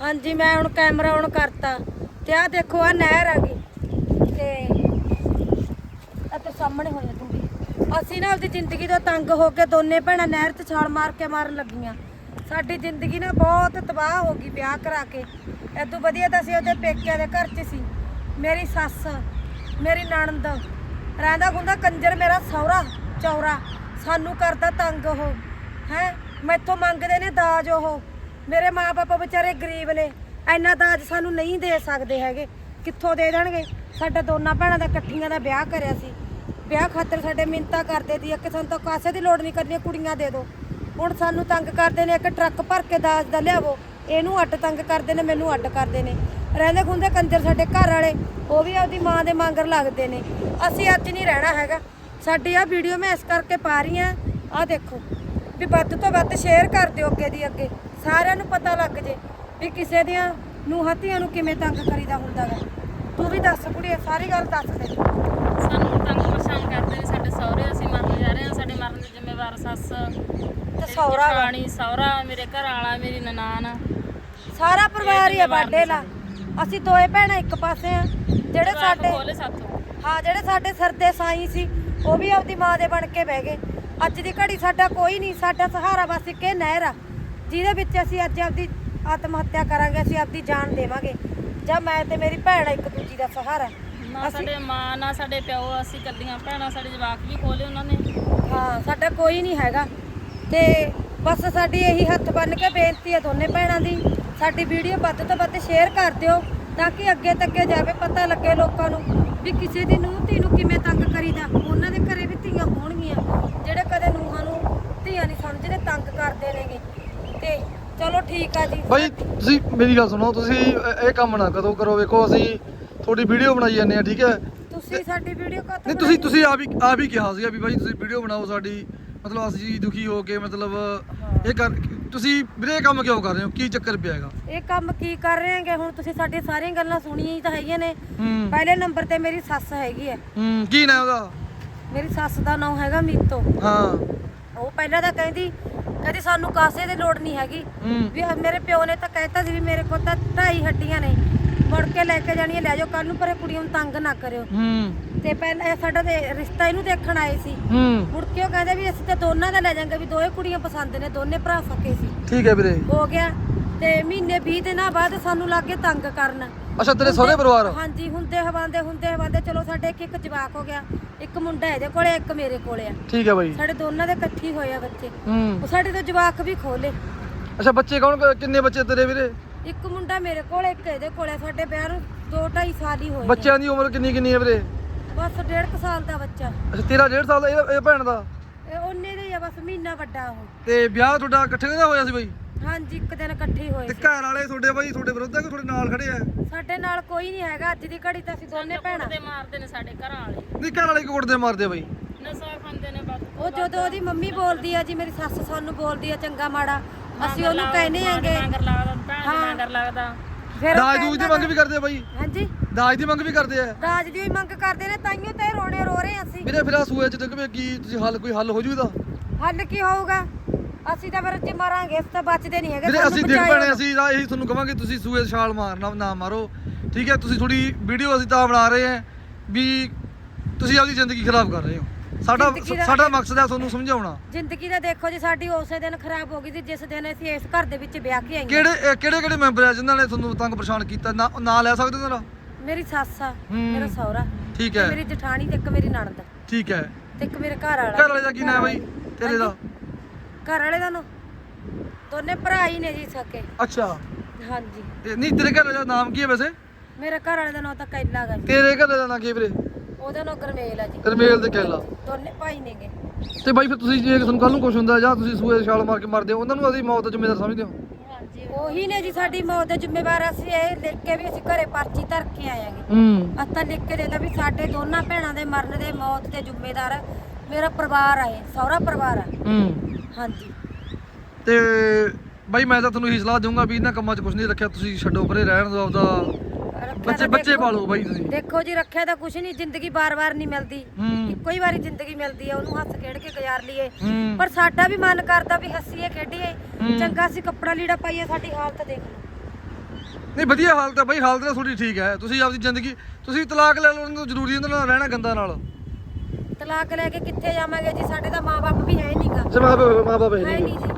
ਹਾਂਜੀ, ਮੈਂ ਹੁਣ ਕੈਮਰਾ ਔਨ ਕਰਤਾ। ਤੇ ਆਹ ਦੇਖੋ ਆ ਨਹਿਰ ਆ ਗਈ। ਤੇ ਇੱਥੇ ਸਾਹਮਣੇ ਹੋਇਆ ਤੁਸੀਂ ਅਸੀਂ ਨਾ ਆਪਦੀ ਜ਼ਿੰਦਗੀ ਤੋਂ ਤੰਗ ਹੋ ਕੇ ਦੋਨੇ ਭੈਣਾਂ ਨਹਿਰ 'ਚ ਛਾਲ ਮਾਰ ਕੇ ਮਾਰਨ ਲੱਗੀਆਂ। ਸਾਡੀ ਜ਼ਿੰਦਗੀ ਨਾ ਬਹੁਤ ਤਬਾਹ ਹੋ ਗਈ ਵਿਆਹ ਕਰਾ ਕੇ। ਐਦੋਂ ਵਧੀਆ ਤਾਂ ਅਸੀਂ ਉਹਦੇ ਪੇਕਿਆਂ ਦੇ ਘਰ 'ਚ ਸੀ। ਮੇਰੀ ਸੱਸ, ਮੇਰੀ ਨਣਦ, ਰਹਿੰਦਾ ਗੁੰਦਾ ਕੰਜਰ ਮੇਰਾ ਸਹੁਰਾ, ਚੌਰਾ। ਸਾਨੂੰ ਕਰਦਾ ਤੰਗ ਉਹ। ਹੈ? ਮੈਥੋਂ ਮੰਗਦੇ ਨੇ ਦਾਜ ਉਹ। ਮੇਰੇ ਮਾਪੇ ਵਿਚਾਰੇ ਗਰੀਬ ਨੇ। ਇੰਨਾ ਦਾਜ ਸਾਨੂੰ ਨਹੀਂ ਦੇ ਸਕਦੇ ਹੈਗੇ। ਕਿੱਥੋਂ ਦੇ ਦੇਣਗੇ? ਸਾਡਾ ਦੋਨਾਂ ਭੈਣਾਂ ਦਾ ਇਕੱਠੀਆਂ ਦਾ ਵਿਆਹ ਕਰਿਆ ਸੀ। ਵਿਆਹ ਖਾਤਰ ਸਾਡੇ ਮਿੰਤਾ ਕਰਦੇ ਸੀ। ਕਿ ਸਾਨੂੰ ਤਾਂ ਕਾਸੇ ਦੀ ਲੋੜ ਨਹੀਂ ਕਰਨੀ, ਕੁੜੀਆਂ ਦੇ ਦਿਓ ਹੁਣ ਸਾਨੂੰ ਤੰਗ ਕਰਦੇ ਨੇ, ਇੱਕ ਟਰੱਕ ਭਰ ਕੇ ਦਾਜ ਦਾ ਲਿਆਵੋ। ਇਹਨੂੰ ਅੱਡ ਤੰਗ ਕਰਦੇ ਨੇ, ਮੈਨੂੰ ਅੱਡ ਕਰਦੇ ਨੇ। ਰਹਿੰਦੇ ਖੁੰਦੇ ਕੰਜਰ ਸਾਡੇ ਘਰ ਵਾਲੇ, ਉਹ ਵੀ ਆਪਦੀ ਮਾਂ ਦੇ ਮੰਗਰ ਲੱਗਦੇ ਨੇ। ਅਸੀਂ ਅੱਜ ਨਹੀਂ ਰਹਿਣਾ ਹੈਗਾ। ਸਾਡੀ ਆ ਵੀਡੀਓ ਮੈਂ ਇਸ ਕਰਕੇ ਪਾ ਰਹੀ ਆ ਆ ਦੇਖੋ। ਵੀ ਵੱਧ ਤੋਂ ਵੱਧ ਸ਼ੇਅਰ ਕਰ ਦਿਓ ਅੱਗੇ ਦੀ ਅੱਗੇ। ਸਾਰਿਆਂ ਨੂੰ ਪਤਾ ਲੱਗ ਜੇ ਵੀ ਕਿਸੇ ਦੀਆਂ ਨੂੰ ਹੱਤੀਆਂ ਨੂੰ ਕਿਵੇਂ ਤੰਗ ਕਰੀਦਾ ਹੁੰਦਾ ਵਾ। ਤੂੰ ਵੀ ਦੱਸ ਕੁੜੀਏ ਸਾਰੀ ਗੱਲ ਦੱਸ ਦੇ। ਸਾਨੂੰ ਤੰਗ ਪਰੇਸ਼ਾਨ ਕਰਦੇ ਨੇ ਸਾਡੇ ਸਹੁਰੇ ਅਸੀਂ ਮਰਨ ਜਾ ਰਹੇ ਹਾਂ ਸਾਡੇ ਮਰਨ ਦੇ ਜ਼ਿੰਮੇਵਾਰ ਸੱਸ ਤੇ ਵਾ। ਰਾਣੀ ਸਹੁਰਾ ਮੇਰੇ ਘਰ ਵਾਲਾ ਮੇਰੀ ਨਨਾਣ। ਸਾਰਾ ਪਰਿਵਾਰ ਹੀ ਆ ਬਾਡੇ ਲਾ ਅਸੀਂ ਦੋਏ ਭੈਣਾਂ ਇੱਕ ਪਾਸੇ ਆ ਜਿਹੜੇ ਸਾਡੇ ਖੋਲੇ ਸਾਥੋਂ। ਹਾਂ ਜਿਹੜੇ ਸਾਡੇ ਸਿਰ ਦੇ ਸਾਈ ਸੀ ਉਹ ਵੀ ਆਪਦੀ ਮਾਂ ਦੇ ਬਣ ਕੇ ਬਹਿ ਗਏ। ਅੱਜ ਦੀ ਘੜੀ ਸਾਡਾ ਕੋਈ ਨਹੀਂ ਸਾਡਾ ਸਹਾਰਾ ਬਸ ਇੱਕ ਨਹਿਰ ਆ। ਜਿਹਦੇ ਵਿੱਚ ਅਸੀਂ ਅੱਜ ਆਪਦੀ ਆਤਮ ਹੱਤਿਆ ਕਰਾਂਗੇ ਅਸੀਂ ਆਪਦੀ ਜਾਨ ਦੇਵਾਂਗੇ। ਜਾਂ ਮੈਂ ਤੇ ਮੇਰੀ ਭੈਣ ਆ ਇੱਕ ਦੂਜੀ ਦਾ ਸਹਾਰਾ। ਨਾ ਸਾਡੇ ਮਾਂ ਨਾ ਸਾਡੇ ਪਿਓ ਅਸੀਂ ਕੱਲੀਆਂ ਭੈਣਾਂ ਸਾਡੇ ਜਵਾਕ ਵੀ ਖੋਲੇ ਉਹਨਾਂ ਨੇ। ਹਾਂ ਸਾਡਾ ਕੋਈ ਨਹੀਂ ਹੈਗਾ। ਤੇ ਬਸ ਸਾਡੀ ਇਹੀ ਹੱਥ ਬੰਨ ਕੇ ਬੇਨਤੀ ਹੈ ਦੋਨੇ ਭੈਣਾਂ ਦੀ ਸਾਡੀ ਵੀਡੀਓ ਵੱਧ ਤੋਂ ਵੱਧ ਸ਼ੇਅਰ ਕਰ ਦਿਓ ਤਾਂ ਕਿ ਅੱਗੇ ਤੱਕੇ ਜਾਵੇ ਪਤਾ ਲੱਗੇ ਲੋਕਾਂ ਨੂੰ ਵੀ ਕਿਸੇ ਦੀ ਨੂੰਹ ਧੀ ਨੂੰ ਕਿਵੇਂ ਤੰਗ ਕਰੀਦਾ। ਉਹਨਾਂ ਦੇ ਘਰੇ ਵੀ ਧੀਆਂ ਹੋਣਗੀਆਂ ਜਿਹੜੇ ਕਦੇ ਨੂੰਹਾਂ ਨੂੰ ਧੀਆਂ ਨਹੀਂ ਸਮਝਦੇ ਤੰਗ ਕਰਦੇ ਨੇਗੇ ਤੇ ਚਲੋ ਠੀਕ ਆ ਜੀ। ਬਾਈ ਤੁਸੀਂ ਮੇਰੀ ਗੱਲ ਸੁਣੋ ਤੁਸੀਂ ਇਹ ਇਹ ਕੰਮ ਨਾ ਕਦੋਂ ਕਰੋ ਵੇਖੋ ਅਸੀਂ ਤੁਹਾਡੀ ਵੀਡੀਓ ਬਣਾਈ ਜਾਂਦੇ ਆ ਠੀਕ ਹੈ? ਤੁਸੀਂ ਸਾਡੀ ਵੀਡੀਓ ਕਾ ਨਹੀਂ ਤੁਸੀਂ ਤੁਸੀਂ ਆਪ ਹੀ ਆਪ ਹੀ ਕਿਹਾ ਸੀਗਾ ਵੀ ਬਾਈ ਤੁਸੀਂ ਵੀਡੀਓ ਬਣਾਓ ਸਾਡੀ ਮਤਲਬ ਅਸੀਂ ਦੁਖੀ ਹੋ ਕੇ ਮਤਲਬ ਇਹ ਕਰ ਤੁਸੀਂ ਵੀਰੇ ਇਹ ਕੰਮ ਕਿਉਂ ਕਰ ਰਹੇ ਹੋ? ਕੀ ਚੱਕਰ ਪਿਆ ਹੈਗਾ? ਇਹ ਕੰਮ ਕੀ ਕਰ ਰਹੇ ਹੈਗੇ? ਹੁਣ ਤੁਸੀਂ ਸਾਡੀ ਸਾਰੀਆਂ ਗੱਲਾਂ ਸੁਣੀਆਂ ਹੀ ਤਾਂ ਹੈਗੀਆਂ ਨੇ। ਹੂੰ। ਪਹਿਲੇ ਨੰਬਰ ਤੇ ਮੇਰੀ ਸੱਸ ਹੈਗੀ ਹੈ। ਹੂੰ ਕੀ ਨਾ ਉਹਦਾ? ਮੇਰੀ ਸੱਸ ਦਾ ਨਾਮ ਹੈਗਾ ਮੀਤੋ। ਹਾਂ। ਉਹ ਪਹਿਲਾਂ ਤਾਂ ਕਹਿੰਦੀ ਕਹਿੰਦੀ ਸਾਨੂੰ ਕਾਸੇ ਦੀ ਲੋੜ ਨਹੀਂ ਹੈਗੀ। ਹੂੰ। ਵੀ ਆਹ ਮੇਰੇ ਪਿਓ ਨੇ ਤਾਂ ਕਹਿਤਾ ਸੀ ਵੀ ਮੇਰੇ ਕੋਲ ਤਾਂ ਢਾਈ ਹੱਡੀਆਂ ਨੇ। ਮੁੜ ਕੇ ਲੈ ਕੇ ਜਾਣੀਆਂ ਲੈ ਜਾਓ ਕੱਲ ਨੂੰ ਪਰ ਇਹ ਕੁੜੀਆਂ ਨੂੰ ਤੰਗ ਨਾ ਕਰਿਓ। ਹੂੰ। ਤੇ ਪਹਿਲਾਂ ਇਹ ਸਾਡਾ ਤੇ ਰਿਸ਼ਤਾ ਇਹਨੂੰ ਦੇਖਣ ਆਏ ਸੀ। ਹੂੰ। ਮੁੜ ਕੇ ਉਹ ਕਹਿੰਦੇ ਵੀ ਅਸੀਂ ਤਾਂ ਦੋਨਾਂ ਦਾ ਲੈ ਜਾਾਂਗੇ ਵੀ ਦੋਏ ਕੁੜੀਆਂ ਪਸੰਦ ਨੇ ਦੋਨੇ ਭਰਾ ਸਕੇ ਸੀ। ਠੀਕ ਹੈ ਵੀਰੇ। ਹੋ ਗਿਆ। ਤੇ ਮਹੀਨੇ 20 ਦਿਨਾਂ ਬਾਅਦ ਸਾਨੂੰ ਲੱਗੇ ਤੰਗ ਕਰਨ। ਅੱਛਾ ਤੇਰੇ ਸਹੁਰੇ ਪਰਿਵਾਰ? ਹਾਂਜੀ ਹੁੰਦੇ ਹਵਾਂਦੇ ਹੁੰਦੇ ਹਵਾਂਦੇ ਚਲੋ ਸਾਡੇ ਇੱਕ ਇੱਕ ਜਵਾਕ ਹੋ ਗਿਆ। ਇੱਕ ਮੁੰਡਾ ਇਹਦੇ ਕੋਲੇ ਇੱਕ ਮੇਰੇ ਕੋਲੇ ਆ। ਠੀਕ ਹੈ ਬਾਈ। ਸਾਡੇ ਦੋਨਾਂ ਦੇ ਇਕੱਠੀ ਹੋਏ ਆ ਬੱਚੇ। ਹੂੰ। ਉਹ ਸਾਡੇ ਤੋਂ ਜਵਾਕ ਵੀ ਖੋਲੇ ਅੱਛਾ ਬੱਚੇ ਕੌਣ ਕਿੰਨੇ ਬੱਚੇ ਤੇਰੇ ਵੀਰੇ? ਇੱਕ ਮੁੰਡਾ ਮੇਰੇ ਕੋਲੇ ਇੱਕ ਇਹਦੇ ਕੋਲੇ। ਸਾਡੇ ਵਿਆਹ ਨੂੰ 2.5 ਸਾਲ ਹੀ ਹੋਏ ਨੇ। ਬੱਚਿਆਂ ਦੀ ਉਮਰ ਕਿੰਨੀ ਕਿੰਨੀ ਹੈ ਵੀਰੇ? ਬਸ 1.5 ਸਾਲ ਦਾ ਬੱਚਾ। ਅੱਛਾ ਤੇਰਾ 1.5 ਸਾਲ ਦਾ ਇਹ ਇਹ ਭੈਣ ਦਾ? ਇਹ ਉਹਨੇ ਦੇ ਹੀ ਆ ਬਸ ਮਹੀਨਾ ਵੱਡਾ ਉਹ। ਤੇ ਵਿਆਹ ਤੁਹਾਡਾ ਇਕੱਠੇ ਦਾ ਹੋਇਆ ਸੀ ਬਾਈ? ਹਾਂਜੀ ਇੱਕ ਦਿਨ ਇਕੱਠੇ ਹੋਏ ਤੇ ਸੀ। ਘਰ ਵਾਲੇ ਤੁਹਾਡੇ ਬਾਈ ਤੁਹਾਡੇ ਵਿਰੁੱਧ ਆ ਕਿ ਤੁਹਾਡੇ ਨਾਲ ਖੜੇ ਆ? ਸਾਡੇ ਨਾਲ ਕੋਈ ਨਹੀਂ ਹੈਗਾ ਅੱਜ ਦੀ ਘੜੀ ਤਾਂ ਅਸੀਂ ਦੋਨੇ ਭੈਣਾਂ। ਤੇ ਮਾਰਦੇ ਨੇ ਸਾਡੇ ਘਰਾਂ ਵਾਲੇ। ਨਹੀਂ ਘਰ ਵਾਲੇ ਕਿਉਂ ਕੁੱਟਦੇ ਮਾਰਦੇ ਆ ਬਾਈ? ਨਸ਼ਾ ਖਾਂਦੇ ਨੇ ਬਸ। ਉਹ ਜਦੋਂ ਉਹਦੀ ਮੰਮੀ ਬੋਲਦੀ ਆ ਜੀ ਮੇਰੀ ਸੱਸ ਸਾਨੂੰ ਬੋਲਦੀ ਆ ਚੰਗਾ ਮਾੜਾ ਅਸੀਂ ਉਹਨੂੰ ਕਹਿੰਦੇ ਆਂਗੇ। ਮੰਗਰ ਲੱਗਦਾ ਭੈਣ ਦੇ ਹਾਂ। ਮੰਗਰ ਲੱਗਦਾ। ਫਿਰ ਦਾਜ ਦੂਜ ਦੀ ਮੰਗ ਵੀ ਕਰਦੇ ਆ ਬਾਈ? ਹਾਂਜੀ। ਦਾਜ ਦੀ ਮੰਗ ਵੀ ਕਰਦੇ ਆ? ਦਾਜ ਦੀ ਵੀ ਮੰਗ ਕਰਦੇ ਨੇ ਤਾਈਓ ਤੇ ਰੋਣੇ ਰੋ ਰਹੇ ਅਸੀਂ। ਵੀਰੇ ਫਿਰ ਆ ਸੂਏ ਚ ਡਿੱਗ ਪਏ ਕੀ ਤੁਸੀਂ ਹੱਲ ਕੋਈ ਹੱਲ ਹੋ ਜੂ ਇਹਦਾ? ਹੱਲ ਕੀ ਹੋਊਗਾ? ਅਸੀਂ ਤਾਂ ਫਿਰ ਜੇ ਮਰਾਂਗੇ ਇਸ ਤੋਂ ਬਚਦੇ ਨਹੀਂ ਹੈਗੇ ਵੀਰੇ ਸਾਨੂੰ ਅਸੀਂ ਡਿੱਗ ਬਚਾਇਓ। ਪੈਣੇ ਅਸੀਂ ਤਾਂ ਇਹੀ ਤੁਹਾਨੂੰ ਕਵਾਂਗੇ ਤੁਸੀਂ ਸੂਏ 'ਚ ਛਾਲ ਮਾਰਨਾ ਨਾ ਮਾਰੋ। ਠੀਕ ਹੈ ਤੁਸੀਂ ਥੋੜੀ ਵੀਡੀਓ ਅਸੀਂ ਤਾਂ ਬਣਾ ਰਹੇ ਹਾਂ ਵੀ ਤੁਸੀਂ ਆਪਦੀ ਜ਼ਿੰਦਗੀ ਖਰਾਬ ਕਰ ਰਹੇ ਹੋ। ਸਾਡਾ ਜ਼ਿੰਦਗੀ ਦਾ- ਸਾਡਾ ਮਕਸਦ ਹੈ ਤੁਹਾਨੂੰ ਸਮਝਾਉਣਾ। ਜ਼ਿੰਦਗੀ ਦਾ ਦੇਖੋ ਜੀ ਸਾਡੀ ਉਸੇ ਦਿਨ ਖਰਾਬ ਹੋ ਗਈ ਸੀ ਜਿਸ ਦਿਨ ਅਸੀਂ ਇਸ ਘਰ ਦੇ ਵਿੱਚ ਵਿਆਹ ਕੇ ਆਈਆਂ। ਕਿਹੜੇ ਕਿਹੜੇ ਕਿਹੜੇ ਮੈਂਬਰ ਆ ਜਿਨ੍ਹਾਂ ਨੇ ਤੁਹਾਨੂੰ ਤੰਗ ਪਰੇਸ਼ਾਨ ਕੀਤਾ? ਨਾ ਨਾਂ ਲੈ ਸਕਦੇ ਹੋ ਮੇਰੀ ਸੱਸ ਆ ਹੂੰ। ਮੇਰਾ ਸਹੁਰਾ। ਠੀਕ ਤੇ ਹੈ। ਮੇਰੀ ਜਠਾਣੀ ਤੇ ਇੱਕ ਮੇਰੀ ਨਣਦ। ਠੀਕ ਹੈ। ਤੇ ਇੱਕ ਮੇਰੇ ਘਰ ਵਾਲਾ ਘਰ ਵਾਲੇ ਦਾ ਕੀ ਨਾਮ ਹੈ ਬਾਈ? ਤੇਰੇ ਦਾ? ਘਰ ਵਾਲੇ ਦਾ ਨਾ ਦੋਨੇ ਭਰਾ ਹੀ ਨੇ ਜੀ ਸਕੇ ਅੱਛਾ। ਹਾਂਜੀ। ਤੇ ਨਹੀਂ ਤੇਰੇ ਘਰ ਵਾਲੇ ਦਾ ਨਾਮ ਕੀ ਹੈ ਵੈਸੇ? ਮੇਰੇ ਘਰ ਵਾਲੇ ਦਾ ਨਾਂ ਤਾਂ ਕੈਲਾ ਗਾ ਜੀ। ਤੇਰੇ ਘਰ ਵਾਲੇ ਦਾ ਨਾਮ ਕੀ ਹੈ ਵੀਰੇ? ਉਹਦਾ ਨਾਂ ਗਰਮੇਲ ਆ ਜੀ। ਰਮੇਲ ਤੇ ਕਹਿਲਾ ਦੋਨੇ ਭਾਈ ਨੇਗੇ ਤੇ ਬਾਈ ਫਿਰ ਤੁਸੀਂ ਜੇ ਤੁਹਾਨੂੰ ਕੱਲ ਨੂੰ ਕੁਝ ਹੁੰਦਾ ਜਾਂ ਤੁਸੀਂ ਸੂਏ ਛਾਲ ਮਾਰ ਕੇ ਮਰਦੇ ਹੋ ਉਹਨਾਂ ਨੂੰ ਅਸੀਂ ਮੌਤ ਦਾ ਜ਼ਿੰਮੇਵਾਰ ਸਮਝਦੇ ਹੋ? ਉਹੀ ਨੇ ਜੀ ਸਾਡੀ ਮੌਤ ਦੇ ਜ਼ਿੰਮੇਵਾਰ। ਅਸੀਂ ਇਹ ਲਿਖ ਕੇ ਵੀ ਅਸੀਂ ਘਰੇ ਪਰਚੀ ਧਰ ਕੇ ਆਏਗੇ ਹੂੰ ਅਸਾਂ ਲਿਖ ਕੇ ਦੇਤਾ ਵੀ ਸਾਡੇ ਦੋਨਾਂ ਭੈਣਾਂ ਦੇ ਮਰਨ ਦੇ ਮੌਤ ਦੇ ਜ਼ਿੰਮੇਦਾਰ ਮੇਰਾ ਪਰਿਵਾਰ ਇਹ ਸਹੁਰਾ ਪਰਿਵਾਰ ਆ। ਹੂੰ। ਹਾਂਜੀ। ਤੇ ਬਾਈ ਮੈਂ ਤਾਂ ਤੁਹਾਨੂੰ ਇਹੀ ਸਲਾਹ ਦਊਂਗਾ ਵੀ ਇਹਨਾਂ ਕੰਮਾਂ 'ਚ ਕੁਝ ਨਹੀਂ ਰੱਖਿਆ ਤੁਸੀਂ ਛੱਡੋ ਪਰੇ ਰਹਿਣ ਦਿਓ ਆਪਦਾ। ਰੱਖਿਆ ਬੱਚੇ ਤਾਂ ਬੱਚੇ ਦੇਖੋ- ਪਾਲੋ ਬਾਈ ਤੁਸੀਂ। ਦੇਖੋ ਜੀ ਰੱਖਿਆ ਤਾਂ ਕੁਛ ਨਹੀਂ ਜ਼ਿੰਦਗੀ ਬਾਰ-ਬਾਰ ਨਹੀਂ ਮਿਲਦੀ। ਹੂੰ। ਇੱਕੋ ਹੀ ਵਾਰੀ ਜ਼ਿੰਦਗੀ ਮਿਲਦੀ ਆ ਉਹਨੂੰ ਹੱਸ ਖੇਡ ਕੇ ਗੁਜ਼ਾਰ ਲਈਏ। ਹੂੰ। ਪਰ ਸਾਡਾ ਵੀ ਮਨ ਕਰਦਾ ਵੀ ਹੱਸੀਏ ਖੇਡੀਏ। ਚੰਗਾ ਸੀ ਕੱਪੜਾ ਲੀੜਾ ਪਾਈਏ ਸਾਡੀ ਹਾਲਤ ਦੇਖ ਲਓ। ਨਹੀਂ ਵਧੀਆ ਹਾਲਤ ਹੈ ਬਾਈ ਹਾਲਤ ਤਾਂ ਤੁਹਾਡੀ ਠੀਕ ਹੈ। ਤੁਸੀਂ ਆਪਦੀ ਜ਼ਿੰਦਗੀ ਤੁਸੀਂ ਤਲਾਕ ਲੈ ਲਓ ਉਹਨਾਂ ਜ਼ਰੂਰੀ ਉਹਨਾਂ ਨਾਲ ਰਹਿਣਾ ਗੰਦਾ ਨਾਲ। ਤਲਾਕ ਲੈ ਕੇ ਕਿੱਥੇ ਜਾਵਾਂਗੇ ਜੀ? ਸਾਡੇ ਤਾਂ ਮਾਪੇ ਵੀ ਹੈ ਨਹੀਂਗਾ ਸੇ ਮਾਂ ਮਾਂ ਬਾਪ ਹੈ ਹੈ ਨਹੀਂ ਨਹੀਂ ਜੀ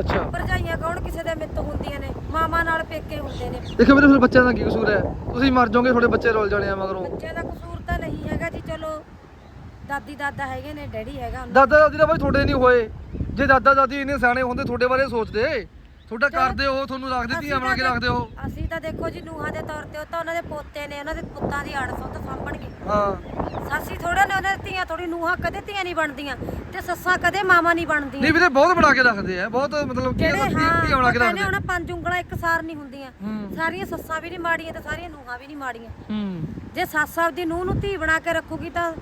ਅੱਛਾ। ਭਰਜਾਈਆਂ ਕੌਣ? ਕਿਸੇ ਦੇ ਮਿੱਤ ਹੁੰਦੀਆਂ ਨੇ। ਮਾਮਾ ਨਾਲ ਪੇਕੇ ਹੁੰਦੇ ਨੇ। ਦੇਖੋ ਮੇਰੇ ਫਿਰ ਬੱਚਿਆਂ ਦਾ ਕੀ ਕਸੂਰ ਹੈ? ਤੁਸੀਂ ਮਰ ਜਾਓਗੇ ਤੁਹਾਡੇ ਬੱਚੇ ਰੋਲ ਜਾਣੇ ਆ ਮਗਰੋਂ। ਬੱਚੇ ਦਾ ਕਸੂਰ ਤਾਂ ਨਹੀਂ ਹੈਗਾ ਜੀ ਚਲੋ। ਦਾਦੀ ਦਾਦਾ ਹੈਗੇ ਨੇ ਡੈਡੀ ਹੈਗਾ ਉਹਨਾਂ ਦਾਦਾ ਦਾਦੀ ਦਾ ਬਾਈ ਤੁਹਾਡੇ ਨਹੀਂ ਹੋਏ। ਜੇ ਦਾਦਾ ਦਾਦੀ ਇੰਨੇ ਸਿਆਣੇ ਹੁੰਦੇ ਤੁਹਾਡੇ ਬਾਰੇ ਸੋਚਦੇ। ਤੁਹਾਡਾ ਕਰਦੇ ਹੋ ਤੁਹਾਨੂੰ ਰੱਖ ਦਿੱਤੀ ਬਣਾ ਕੇ ਰੱਖਦੇ ਹੋ ਅਸੀਂ ਤਾਂ ਦੇਖੋ ਜੀ ਨੂਹਾਂ ਦੇ ਤੌਰ ਤੇ ਉਹ ਤਾਂ ਉਹਨਾਂ ਦੇ ਪੋਤੇ ਨੇ ਉਹਨਾਂ ਦੇ ਪੁੱਤਾਂ ਦੀ ਆੜ ਸੁੱਤ ਸਾਂਭਣਗੇ। ਹਾਂ। ਸਾਸੀ ਥੋੜਾ ਨੇ ਉਹਨਾਂ ਦੀਆਂ ਥੋੜੀ ਨੂਹਾਂ ਕਦੇ ਧੀਆਂ ਨਹੀਂ ਬਣਦੀਆਂ ਤੇ ਸੱਸਾਂ ਕਦੇ ਮਾਵਾਂ ਨਹੀਂ ਬਣਦੀਆਂ। ਨਹੀਂ ਵੀਰੇ ਬਹੁਤ ਬਣਾ ਕੇ ਰੱਖਦੇ ਆ ਬਹੁਤ ਮਤਲਬ ਕੀ ਜਿਹੜੇ ਹਾਂ ਧੀਆਂ ਬਣਾ ਕੇ ਕਹਿੰਦੇ ਰੱਖਦੇ ਹੁਣ ਪੰਜ ਉਂਗਲਾਂ ਇੱਕ ਸਾਰ ਨਹੀਂ ਹੁੰਦੀਆਂ। ਹੂੰ। ਸਾਰੀਆਂ ਸੱਸਾਂ ਵੀ ਨਹੀਂ ਮਾੜੀਆਂ ਤੇ ਸਾਰੀਆਂ ਨੂਹਾਂ ਵੀ ਨਹੀਂ ਮਾੜੀਆਂ। ਹੂੰ। ਜੇ ਸੱਸ ਆਪਦੀ ਨੂੰਹ ਨੂੰ ਧੀ ਬਣਾ ਕੇ ਰੱਖੂਗੀ ਤਾਂ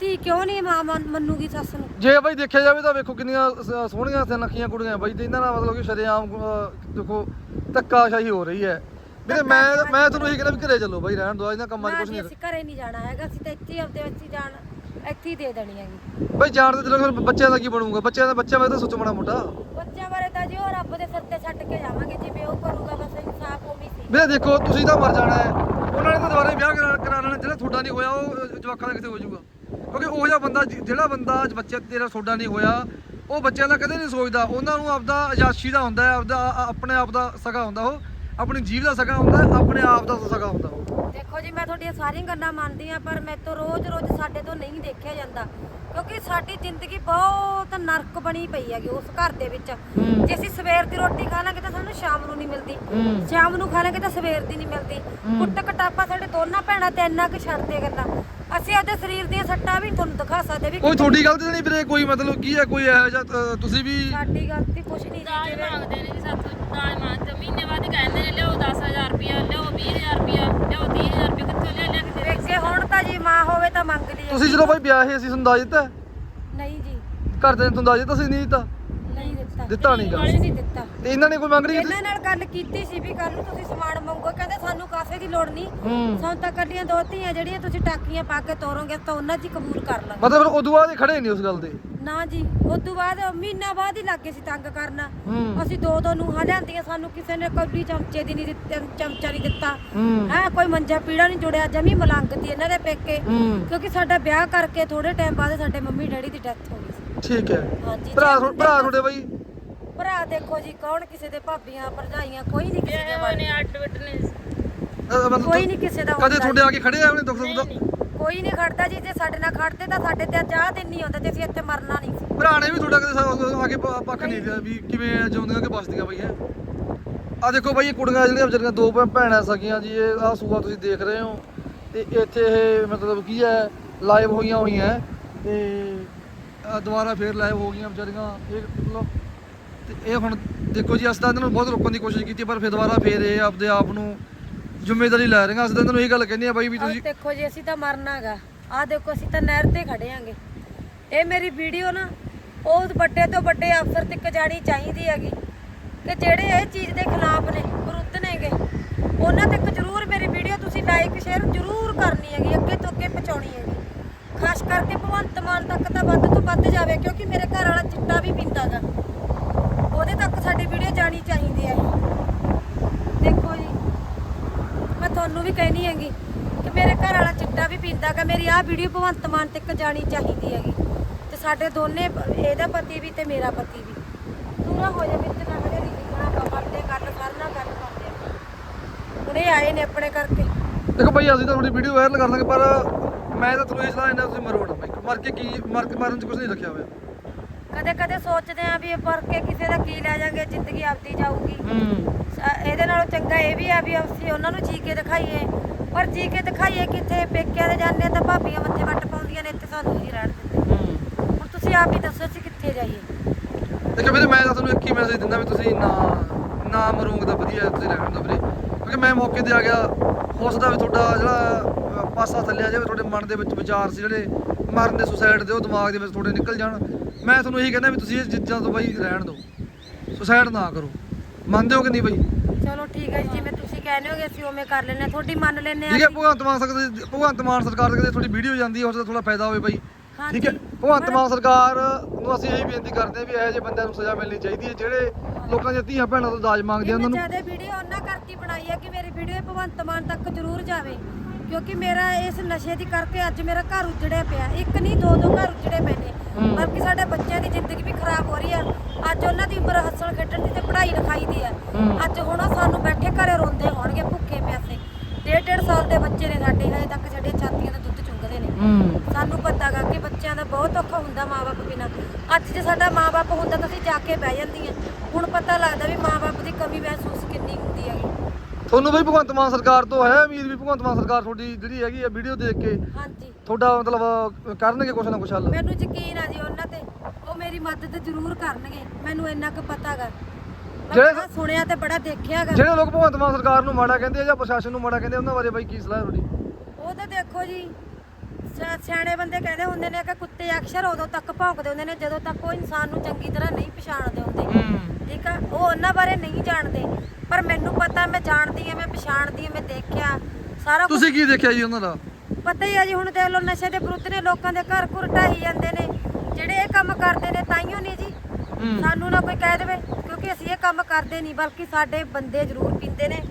ਧੀ ਕਿਉਂ ਨਹੀਂ ਮਾਂ ਮੰਨ- ਮੰਨੂਗੀ ਸੱਸ ਨੂੰ? ਜੇ ਬਾਈ ਦੇਖਿਆ ਜਾਵੇ ਤਾਂ ਵੇਖੋ ਕਿੰਨੀਆਂ ਸ- ਸੋਹਣੀਆਂ ਤੇ ਨੱਖੀਆਂ ਕੁੜੀਆਂ ਬਾਈ ਤੇ ਇਹਨਾਂ ਨਾਲ ਮਤਲਬ ਕਿ ਸ਼ਰੇਆਮ ਅਹ, ਦੇਖੋ ਧੱਕਾਸ਼ਾਹੀ ਹੋ ਰਹੀ ਹੈ। ਵੀਰੇ ਮੈਂ ਮੈਂ ਤੁਹਾਨੂੰ ਇਹੀ ਕਹਿੰਦਾ ਵੀ ਘਰੇ ਚੱਲੋ ਬਾਈ ਰਹਿਣ ਦੋ ਇਹਨਾਂ ਕੰਮਾਂ 'ਚ ਕੁਝ ਜੀ ਨਹੀਂ ਅਸੀਂ ਘਰੇ ਨਹੀਂ ਜਾਣਾ ਹੈਗਾ ਅਸੀਂ ਤਾਂ ਇੱਥੇ ਹੀ ਆਪਦੇ ਵਿੱਚ ਹੀ ਜਾਣ ਇੱਥੇ ਹੀ ਦੇ ਦੇਣੀ ਹੈਗੀ। ਬਾਈ ਜਾਣ ਦੇ ਦਿਲੋਂ ਫਿਰ ਬੱਚਿਆਂ ਦਾ ਕੀ ਬਣੂਗਾ? ਬੱਚਿਆਂ ਦਾ ਬੱਚਾ ਮੈਂ ਤਾਂ ਸੋਚੋ ਮਾੜਾ ਮੋਟਾ। ਬੱਚਿਆਂ ਬਾਰੇ ਤਾਂ ਜੀ ਉਹ ਰੱਬ ਦੇ ਸਿਰ ਤੇ ਛੱਡ ਕੇ ਜਾਵਾਂਗੇ ਜਿਵੇਂ ਉਹ ਕਰੂਗਾ ਬਸ ਇਨਸਾਫ ਉਮੀ ਸੀ। ਵੀਰੇ ਦੇਖੋ ਤੁਸੀਂ ਤਾਂ ਮਰ ਜਾਣਾ ਹੈ। ਉਹਨਾਂ ਨੇ ਤਾਂ ਦੁਬਾਰਾ ਹੀ ਵਿਆਹ ਕਰਾ ਕਰਾ ਲੈਣਾ ਜਿਹੜਾ ਤੁਹਾਡਾ ਨਹੀਂ ਹੋਇਆ ਉਹ ਜਵਾਕਾਂ ਦਾ ਕਿਤੇ ਹੋ ਜਾਊਗਾ। ਕਿਉਂਕਿ ਉਹ ਜਿਹਾ ਬੰਦਾ ਜਿਹੜਾ ਬੰਦਾ ਅੱਜ ਬੱਚਾ ਤੇਰਾ ਤੁਹਾਡਾ ਨਹੀਂ ਹੋਇਆ ਉਹ ਬੱਚਿਆਂ ਦਾ ਕਦੇ ਨਹੀਂ ਸੋਚਦਾ। ਉਹਨਾਂ ਨੂੰ ਆਪਦਾ ਅਜਾਸ਼ੀ ਦਾ ਹੁੰਦਾ ਹੈ ਆਪਦਾ ਆਪਣੇ ਆਪ ਦਾ ਸਗਾ ਹੁੰਦਾ ਉਹ। ਆਪਣੀ ਜੀਵ ਦਾ ਸਗਾ ਹੁੰਦਾ ਆਪਣੇ ਆਪ ਦਾ ਸਗਾ ਹੁੰਦਾ ਉਹ। ਦੇਖੋ ਜੀ ਮੈਂ ਤੁਹਾਡੀਆਂ ਸਾਰੀਆਂ ਗੱਲਾਂ ਮੰਨਦੀ ਆ ਪਰ ਤੋਂ ਰੋਜ਼-ਰੋਜ਼ ਸਾਡੇ ਤੋਂ ਨਹੀਂ ਦੇਖਿਆ ਜਾਂਦਾ। ਕਿਉਂਕਿ ਸਾਡੀ ਜ਼ਿੰਦਗੀ ਬਹੁਤ ਨਰਕ ਬਣੀ ਪਈ ਹੈਗੀ ਉਸ ਘਰ ਦੇ ਵਿੱਚ। ਜੇ ਅਸੀਂ ਸਵੇਰ ਦੀ ਰੋਟੀ ਖਾ ਲਾਂਗੇ ਤਾਂ ਸਾਨੂੰ ਸ਼ਾਮ ਨੂੰ ਨਹੀਂ ਮਿਲਦੀ। ਸ਼ਾਮ ਨੂੰ ਖਾ ਲਾਂਗੇ ਤਾਂ ਸਵੇਰ ਦੀ ਨਹੀਂ ਮਿਲਦੀ। ਕੁੱਟ ਕਟਾਪਾ ਸਾਡੇ ਦੋਨਾਂ ਭੈਣਾਂ ਤੇ ਇੰਨਾ ਕੁ ਛੱਡਦੇ ਗੱਲਾਂ। ਅਸੀਂ ਆਪਦੇ ਸਰੀਰ ਦੀਆਂ ਸੱਟਾਂ ਵੀ ਤੁਹਾਨੂੰ ਦਿਖਾ ਸਕਦੇ ਵੀ ਕੋਈ ਤੁਹਾਡੀ ਗਲਤੀ ਤਾਂ ਨਹੀਂ ਵੀਰੇ ਕੋਈ ਮਤਲਬ ਕੀ ਹੈ ਕੋਈ ਇਹੋ ਜਿਹਾ ਅ, ਤੁਸੀਂ ਵੀ ਸਾਡੀ ਗਲਤੀ ਕੁਛ ਨਹੀਂ ਜੀ ਦਾਜ ਜਿਵੇਂ ਮੰਗਦੇ ਨੇ ਜੀ ਸਾਥੋਂ ਦਾਜ ਮੰਗਦੇ ਮਹੀਨੇ ਬਾਅਦ ਹੀ ਕਹਿੰਦੇ ਨੇ ਲਿਓ 10000 ਰੁਪਇਆ ਲਿਓ 20000 ਰੁਪਇਆ ਲਿਓ 30000 ਰੁਪਇਆ ਕਿੱਥੋਂ ਲਿਆ ਲਿਆ ਕੇ ਦੇ ਵੇਖੇ ਹੁਣ ਤਾਂ ਜੀ ਮਾਂ ਹੋਵੇ ਤਾਂ ਮੰਗ ਲਈ ਤੁਸੀਂ ਜਦੋਂ ਬਾਈ ਵਿਆਹੇ ਅਸੀਂ ਤੁਹਾਨੂੰ ਦਿੱਤਾ? ਨਹੀਂ ਜੀ। ਘਰ ਦੇ ਨੇ ਤੁਹਾਨੂੰ ਦਿੱਤਾ ਸੀ ਨਹੀਂ ਦਿੱਤਾ? ਦਿੱਤਾ। ਦਿੱਤਾ ਗਾ। ਕੁਛ ਨਹੀਂ ਦਿੱਤਾ। ਤੇ ਇਹਨਾਂ ਨੇ ਕੋਈ ਮੰਗ ਰਹੀ ਇਹਨਾਂ ਨਾਲ ਗੱਲ ਕੀਤੀ ਸੀ ਵੀ ਕੱਲ ਨੂੰ ਤੁਸੀਂ ਸਮਾਨ ਮੰਗੋ। ਕਹਿੰਦੇ ਸਾਨੂੰ ਕਾਸੇ ਦੀ ਲੋੜ ਨਹੀਂ ਹੂੰ। ਸਾਨੂੰ ਤਾਂ ਕੱਲੀਆਂ ਦੋ ਧੀਆਂ ਜਿਹੜੀਆਂ ਤੁਸੀਂ ਟਾਕੀਆਂ ਪਾ ਕੇ ਤੋਰੋਗੇ ਤਾਂ ਉਹਨਾਂ 'ਚ ਹੀ ਕਬੂਲ ਕਰ ਲਾਂਗੇ ਮਤਲਬ ਉਦੋਂ ਬਾਅਦ ਹੀ ਖੜੇ ਨਹੀਂ ਉਸ ਗੱਲ ਤੇ ਨਾ ਜੀ ਉਸ ਤੋਂ ਬਾਅਦ ਮਹੀਨਾ ਬਾਅਦ ਹੀ ਲੱਗੇ ਸੀ ਤੰਗ ਕਰਨਾ। ਹੂੰ। ਅਸੀਂ ਦੋ ਦੋ ਨੂੰਹਾਂ ਲਿਆਂਦੀਆਂ ਸਾਨੂੰ ਕਿਸੇ ਨੇ ਕੋਈ ਚਮਚੇ ਦੀ ਨਹੀਂ ਦਿੱਤੀ ਚਮਚਾ ਨਹੀਂ ਦਿੱਤਾ। ਹੂੰ। ਹੈ ਕੋਈ ਮੰਜਾ ਪੀੜਾ ਨਹੀਂ ਜੁੜਿਆ ਜਮੀ ਮਲੰਗ ਦੀ ਇਹਨਾਂ ਦੇ ਪੇਕੇ। ਹੂੰ। ਕਿਉਂਕਿ ਸਾਡਾ ਵਿਆਹ ਕਰਕੇ ਥੋੜੇ ਟਾਈਮ ਬਾਅਦ ਸਾਡੇ ਮੰਮੀ ਡੈਡੀ ਦੀ ਡੈਥ ਹੋ ਗਈ ਸੀ। ਠੀਕ ਹੈ। ਹਾਂਜੀ ਭਰਾ ਭਰਾ ਤੁਹਾਡੇ ਬਾਈ? ਭਰਾ ਦੇਖੋ ਜੀ ਕੌਣ ਕਿਸੇ ਦੇ ਭਾਬੀਆਂ ਭਰਜਾਈਆਂ ਕੋਈ ਨਹੀਂ ਕਿਸੇ ਦੇ ਇਹ ਬਾਰੇ ਨੇ ਅੱਡ ਵਿਟਨੈਸ ਅ, ਮਤਲਬ ਕੋਈ ਨਹੀਂ ਕਿਸੇ ਦਾ ਕਦੇ ਹੁੰਦਾ ਤੁਹਾਡੇ ਆ ਕੇ ਖੜੇ ਆ ਉਹਨੇ ਦੁੱਖ ਸੁੱਖ ਦਾ ਕੋਈ ਨਹੀਂ ਖੜਦਾ ਜੀ ਜੇ ਸਾਡੇ ਨਾਲ ਖੜਦੇ ਤਾਂ ਸਾਡੇ ਤੇ ਚਾਹ ਦਿਨ ਨਹੀਂ ਹੁੰਦਾ ਤੇ ਅਸੀਂ ਇੱਥੇ ਮਰਨਾ ਨਹੀਂ ਸੀ। ਭਰਾ ਨੇ ਵੀ ਤੁਹਾਡਾ ਕਦੇ ਸਾ- ਆ ਕੇ ਪ- ਪੱਖ ਨਹੀਂ ਲਿਆ ਵੀ ਕਿਵੇਂ ਜਿਉਂਦੀਆਂ ਕਿ ਬਸਦੀਆਂ ਬਈ ਹੈ ਆ ਦੇਖੋ ਬਾਈ ਇਹ ਕੁੜੀਆਂ ਜਿਹੜੀਆਂ ਵਿਚਾਰੀਆਂ ਦੋ ਭੈ- ਭੈਣਾਂ ਸਕੀਆਂ ਜੀ ਇਹ ਆ ਸੂਆ ਤੁਸੀਂ ਦੇਖ ਰਹੇ ਹੋ। ਤੇ ਇੱਥੇ ਇਹ ਮਤਲਬ ਕੀ ਹੈ ਲਾਈਵ ਹੋਈਆਂ ਹੋਈਆਂ ਤੇ ਆਹ ਦੁਬਾਰਾ ਫੇਰ ਲਾਈਵ ਹੋ ਗਈਆਂ ਵਿਚਾਰੀਆਂ। ਇਹ ਮਤਲਬ ਤੇ ਇਹ ਹੁਣ ਦੇਖੋ ਜੀ ਅਸੀਂ ਤਾਂ ਇਹਨਾਂ ਨੂੰ ਬਹੁਤ ਰੋਕਣ ਦੀ ਕੋਸ਼ਿਸ਼ ਕੀਤੀ ਪਰ ਫਿਰ ਦੁਬਾਰਾ ਫੇਰ ਇਹ ਆਪਦੇ ਆਪ ਨੂੰ ਜ਼ਿੰਮੇਵਾਰੀ ਲੈ ਅਸੀਂ ਤਾਂ ਇਹਨਾਂ ਨੂੰ ਇਹ ਗੱਲ ਕਹਿੰਦੇ ਆ ਬਾਈ ਵੀ ਤੁਸੀਂ ਦੇਖੋ ਜੀ ਅਸੀਂ ਤਾਂ ਮਰਨਾਗਾ ਆਹ ਦੇਖੋ ਅਸੀਂ ਤਾਂ ਨਹਿਰ ਤੇ ਖੜੇ ਆਂਗੇ ਇਹ ਮੇਰੀ ਵੀਡੀਓ ਨਾ ਉਹ ਵੱਡੇ ਤੋਂ ਵੱਡੇ ਅਫਸਰ ਤੱਕ ਜਾਣੀ ਚਾਹੀਦੀ ਹੈਗੀ ਕਿ ਜਿਹੜੇ ਇਹ ਚੀਜ਼ ਦੇ ਖਿਲਾਫ ਨੇ ਵਿਰੁੱਧ ਨੇਗੇ। ਉਹਨਾਂ ਤੱਕ ਜ਼ਰੂਰ ਮੇਰੀ ਵੀਡੀਓ ਤੁਸੀਂ ਲਾਈਕ ਸ਼ੇਅਰ ਜ਼ਰੂਰ ਕਰਨੀ ਹੈਗੀ ਅੱਗੇ ਤੋਂ ਅੱਗੇ ਪਹੁੰਚਾਉਣੀ ਹੈਗੀ। ਖਾਸ ਕਰਕੇ ਭਗਵੰਤ ਮਾਨ ਤੱਕ ਤਾਂ ਵੱਧ ਤੋਂ ਵੱਧ ਜਾਵੇ ਕਿਉਂਕਿ ਮੇਰੇ ਘਰ ਵਾਲਾ ਚਿੱਟਾ ਵੀ ਪੀਂਦਾਗਾ ਉਹਦੇ ਵੀਡੀਓ ਜਾਣੀ ਚਾਹੀਦੀ ਹੈ। ਦੇਖੋ ਜੀ, ਮੈਂ ਤੁਹਾਨੂੰ ਵੀ ਕਹਿਣੀ ਹੈਗੀ ਕਿ ਮੇਰੇ ਘਰ ਵਾਲਾ ਚਿੱਟਾ ਵੀ ਪੀਂਦਾਗਾ ਮੇਰੀ ਆਹ ਵੀਡੀਓ ਭਗਵੰਤ ਮਾਨ ਤੱਕ ਜਾਣੀ ਚਾਹੀਦੀ ਹੈਗੀ। ਤੇ ਸਾਡੇ ਦੋਨੇ ਇਹਦਾ ਪਤੀ ਵੀ ਤੇ ਮੇਰਾ ਪਤੀ ਵੀ। ਪੂਰਾ ਹੋ ਜਾਵੇ ਤੇ ਨਾ ਹਲੇ ਲਿਖਣਾ ਕਰਦੇ, ਗੱਲ ਕਰਨਾ ਗੱਲ ਕਰਦੇ। ਆ। ਆਏ ਨੇ ਆਪਣੇ ਕਰਕੇ। ਦੇਖੋ ਭਾਈ, ਅਸੀਂ ਤਾਂ ਤੁਹਾਡੀ ਵੀਡੀਓ ਵਾਇਰਲ ਕਰ ਲਾਂਗੇ, ਪਰ ਮੈਂ ਤਾਂ ਤੁਹਾਨੂੰ ਇਹ ਸਲਾਹ ਦਿੰਦਾ, ਤੁਸੀਂ ਮਰੋ ਨਾ। ਭਾਈ ਮਰ ਕੇ ਕੀ, ਮਰ ਕੇ ਮਰਨ ਚ ਕੁਝ ਨਹੀਂ ਰੱਖਿਆ ਹੋਇਆ। ਕਦੇ ਕਦੇ ਸੋਚਦੇ ਆ ਵੀ ਇਹ ਪਰ ਕੇ ਕਿਸੇ ਦਾ ਕੀ ਲੈ ਜਾਾਂਗੇ ਜ਼ਿੰਦਗੀ ਆਪਦੀ ਜਾਊਗੀ। ਹੂੰ। ਇਹਦੇ ਨਾਲੋਂ ਚੰਗਾ ਇਹ ਵੀ ਆ ਵੀ ਅਸੀਂ ਉਹਨਾਂ ਨੂੰ ਜੀ ਕੇ ਦਿਖਾਈਏ। ਪਰ ਜੀ ਕੇ ਦਿਖਾਈਏ ਕਿੱਥੇ ਪੇਕਿਆਂ ਦੇ ਜਾਂਦੇ ਆ ਤਾਂ ਭਾਬੀਆਂ ਮੱਥੇ ਵੱਟ ਪਾਉਂਦੀਆਂ ਨੇ ਇੱਥੇ ਸਾਨੂੰ ਨਹੀਂ ਰਹਿਣ ਦਿੰਦੇ। ਹੂੰ। ਹੁਣ ਤੁਸੀਂ ਆਪ ਹੀ ਦੱਸੋ ਅਸੀਂ ਕਿੱਥੇ ਜਾਈਏ? ਦੇਖੋ ਵੀਰੇ ਮੈਂ ਤਾਂ ਤੁਹਾਨੂੰ ਇੱਕ ਹੀ ਮੈਸੇਜ ਦਿੰਦਾ ਵੀ ਤੁਸੀਂ ਨਾ ਨਾ ਮਰੋਂਗੇ ਤਾਂ ਵਧੀਆ ਤੁਸੀਂ ਰਹਿਣ ਦਿਓ ਵੀਰੇ। ਕਿਉਂਕਿ ਮੈਂ ਮੌਕੇ ਤੇ ਆ ਗਿਆ ਹੋ ਸਕਦਾ ਵੀ ਤੁਹਾਡਾ ਜਿਹੜਾ ਪਾਸਾ ਥੱਲਿਆ ਜਾਵੇ ਤੁਹਾਡੇ ਮਨ ਦੇ ਵਿੱਚ ਵਿਚਾਰ ਸੀ ਜਿਹੜੇ ਮਰਨ ਦੇ ਸੁਸਾਈਡ ਦੇ ਉਹ ਦਿਮਾਗ ਦੇ ਵਿੱਚ ਤੁਹਾਡੇ ਨਿਕਲ ਜਾਣ। ਮੈਂ ਤੁਹਾਨੂੰ ਇਹੀ ਕਹਿੰਦਾ ਵੀ ਤੁਸੀਂ ਇਹ ਚੀਜ਼ਾਂ ਤੋਂ ਬਾਈ ਰਹਿਣ ਦਿਓ। ਸੁਸਾਈਡ ਨਾ ਕਰੋ। ਮੰਨਦੇ ਹੋ ਕਿ ਨਹੀਂ ਬਾਈ? ਚਲੋ ਠੀਕ ਹੈ ਜੀ ਜਿਵੇਂ ਤੁਸੀਂ ਕਹਿੰਦੇ ਹੋਗੇ ਅਸੀਂ ਉਵੇਂ ਕਰ ਲੈਨੇ ਆ ਤੁਹਾਡੀ ਮੰਨ ਲੈਨੇ ਆ ਠੀਕ ਹੈ ਭਗਵੰਤ ਮਾਨ ਸਕਦੇ ਭਗਵੰਤ ਮਾਨ ਸਰਕਾਰ ਦੇ ਤੁਹਾਡੀ ਵੀਡੀਓ ਜਾਂਦੀ ਹੈ ਉਸ ਦਾ ਥੋੜਾ ਫਾਇਦਾ ਹੋਵੇ ਬਾਈ। ਠੀਕ ਹੈ ਹਾਂਜੀ। ਭਗਵੰਤ ਮਾਨ ਸਰਕਾਰ ਨੂੰ ਅਸੀਂ ਇਹੀ ਬੇਨਤੀ ਕਰਦੇ ਹਾਂ ਵੀ ਇਹੋ ਜਿਹੇ ਬੰਦਿਆਂ ਨੂੰ ਸਜ਼ਾ ਮਿਲਣੀ ਚਾਹੀਦੀ ਹੈ ਜਿਹੜੇ ਲੋਕਾਂ ਦੀਆਂ ਧੀਆਂ ਭੈਣਾਂ ਤੋਂ ਦਾਜ ਮੰਗਦੇ ਆ ਉਹਨਾਂ ਨੂੰ। ਜ਼ਿਆਦਾ ਵੀਡੀਓ ਉਹਨਾਂ ਕਰਤੀ ਬਣਾਈ ਹੈ ਕਿ ਮੇਰੀ ਵੀਡੀਓ ਭਗਵੰਤ ਮਾਨ ਤੱਕ ਜ਼ਰੂਰ ਜਾਵੇ। ਕਿਉਂਕਿ ਮੇਰਾ ਇਸ ਨਸ਼ੇ ਦੀ ਕਰਕੇ ਅੱਜ ਮੇਰਾ ਘਰ ਉਜੜਿਆ ਪਿਆ। ਇੱਕ ਨਹੀਂ ਦੋ ਦੋ ਘਰ ਉਜੜੇ ਪਏ ਨੇ। ਬਲਕਿ ਸਾਡੇ ਬੱਚਿਆਂ ਦੀ ਜ਼ਿੰਦਗੀ ਵੀ ਖਰਾਬ ਹੋ ਰਹੀ ਆ। ਅੱਜ ਉਹਨਾਂ ਦੀ ਉਮਰ ਹੱਸਣ ਖੇਡਣ ਦੀ ਤੇ ਪੜ੍ਹਾਈ ਲਿਖਾਈ ਦੀ ਆ। ਅੱਜ ਹੁਣ ਉਹ ਸਾਨੂੰ ਬੈਠੇ ਘਰੇ ਰੋਂਦੇ ਹੋਣਗੇ ਭੁੱਖੇ ਪਿਆਸੇ। ਡੇਢ ਡੇਢ ਸਾਲ ਦੇ ਬੱਚੇ ਨੇ ਸਾਡੇ ਹਜੇ ਤੱਕ ਸਾਡੇ ਛਾਤੀਆਂ ਦਾ ਦੁੱਧ ਚੁੰਗਦੇ ਨੇ। ਸਾਨੂੰ ਪਤਾ ਗਾ ਕਿ ਬੱਚਿਆਂ ਦਾ ਬਹੁਤ ਔਖਾ ਹੁੰਦਾ ਮਾਪੇ ਬਿਨਾਂ। ਅੱਜ ਜੇ ਸਾਡਾ ਮਾਪੇ ਹੁੰਦਾ ਤਾਂ ਅਸੀਂ ਜਾ ਕੇ ਬਹਿ ਜਾਂਦੀਆਂ। ਹੁਣ ਪਤਾ ਲੱਗਦਾ ਵੀ ਮਾਪੇ ਦੀ ਕਮੀ ਮਹਿਸੂਸ ਕਿੰਨੀ ਹੁੰਦੀ ਹੈਗੀ। ਤੁਹਾਨੂੰ ਬਈ ਭਗਵੰਤ ਮਾਨ ਸਰਕਾਰ ਤੋਂ ਹੈ ਉਮੀਦ ਵੀ ਭਗਵੰਤ ਮਾਨ ਸਰਕਾਰ ਤੁਹਾਡੀ ਜਿਹੜੀ ਹੈਗੀ ਆ ਵੀਡੀਓ ਦੇਖ ਕੇ ਹਾਂਜੀ। ਤੁਹਾਡਾ ਮਤਲਬ ਕਰਨਗੇ ਕੁਛ ਨਾ ਕੁਛ ਹੱਲ? ਮੈਨੂੰ ਯਕੀਨ ਆ ਜੀ ਉਹਨਾਂ ਤੇ। ਉਹ ਮੇਰੀ ਮਦਦ ਜ਼ਰੂਰ ਕਰਨਗੇ। ਮੈਨੂੰ ਇੰਨਾ ਕੁ ਪਤਾ ਗਾ। ਜਿਹੜੇ- ਸੁਣਿਆ ਤੇ ਬੜਾ ਦੇਖਿਆ ਗਾ। ਜਿਹੜੇ ਲੋਕ ਭਗਵੰਤ ਮਾਨ ਸਰਕਾਰ ਨੂੰ ਮਾੜਾ ਕਹਿੰਦੇ ਆ ਜਾਂ ਪ੍ਰਸ਼ਾਸਨ ਨੂੰ ਮਾੜਾ ਕਹਿੰਦੇ ਆ ਉਹਨਾਂ ਬਾਰੇ ਬਾਈ ਕੀ ਸਲਾਹ ਹੈ ਤੁਹਾਡੀ? ਉਹ ਤਾਂ ਦੇਖੋ ਜੀ ਸਿਆ- ਸਿਆਣੇ ਬੰਦੇ ਕਹਿੰਦੇ ਹੁੰਦੇ ਨੇ ਕਿ ਕੁੱਤੇ ਅਕਸਰ ਉਦੋਂ ਤੱਕ ਭੌਂਕਦੇ ਹੁੰਦੇ ਨੇ ਜਦੋਂ ਤੱਕ ਉਹ ਇਨਸਾਨ ਨੂੰ ਚੰਗੀ ਤਰ੍ਹਾਂ ਨਹੀਂ ਪਛਾਣਦੇ ਹੁੰਦੇ। ਹੂੰ। ਠੀਕ ਆ? ਉਹ ਉਹਨਾਂ ਬਾਰੇ ਨਹੀਂ ਜਾਣਦੇ। ਪਰ ਮੈਨੂੰ ਪਤਾ ਮੈਂ ਜਾਣਦੀ ਆ ਮੈਂ ਪਛਾਣਦੀ ਆ ਮੈਂ ਦੇਖਿਆ। ਸਾਰਾ ਤੁਸੀਂ ਕੀ ਦੇਖਿਆ ਜੀ ਉਹਨਾਂ ਦਾ? ਪਤਾ ਹੀ ਆ ਜੀ ਹੁਣ ਦੇਖ ਲਓ ਨਸ਼ੇ ਦੇ ਵਿਰੁੱਧ ਨੇ ਲੋਕਾਂ ਦੇ ਘਰ ਘੁਰ ਢਾਈ ਜਾਂਦੇ ਨੇ। ਜਿਹੜੇ ਇਹ ਕੰਮ ਕਰਦੇ ਨੇ ਤਾਈਓ ਨਹੀਂ ਜੀ। ਹੂੰ। ਸਾਨੂੰ ਨਾ ਕੋਈ ਕਹਿ ਦੇਵੇ ਕਿਉਂਕਿ ਅਸੀਂ ਇਹ ਕੰਮ ਕਰਦੇ ਨਹੀਂ ਬਲਕਿ ਸਾਡੇ ਬੰਦੇ ਜ਼ਰੂਰ ਪੀਂਦੇ ਨੇ।